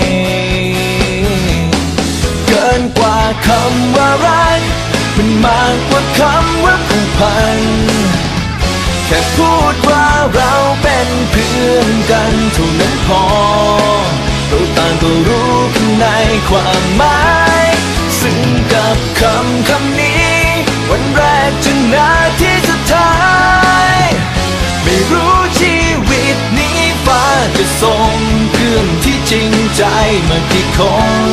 นกันเท่านั้นพอเราต่างก็รู้กันในความหมายซึ่งกับคำคำนี้ วันแรกจนนาทีสุดท้าย ไม่รู้ชีวิตนี้ฟ้าจะส่งเพื่อนที่จริงใจมากี่คน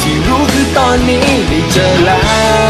ที่รู้คือตอนนี้ได้เจอแล้ว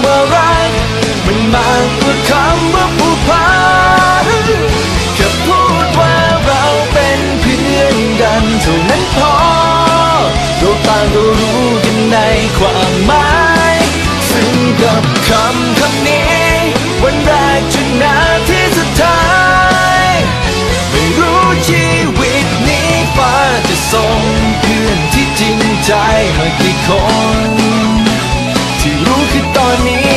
ราต่างก็รู้กันในความหมายซึ่งกับคำคำนี้ วันแรกจนนาทีสุดท้าย ไม่รู้ชีวิตนี้ฟ้าจะส่งเพื่อนที่จริงใจมากี่คน ที่รู้คือตอนนี้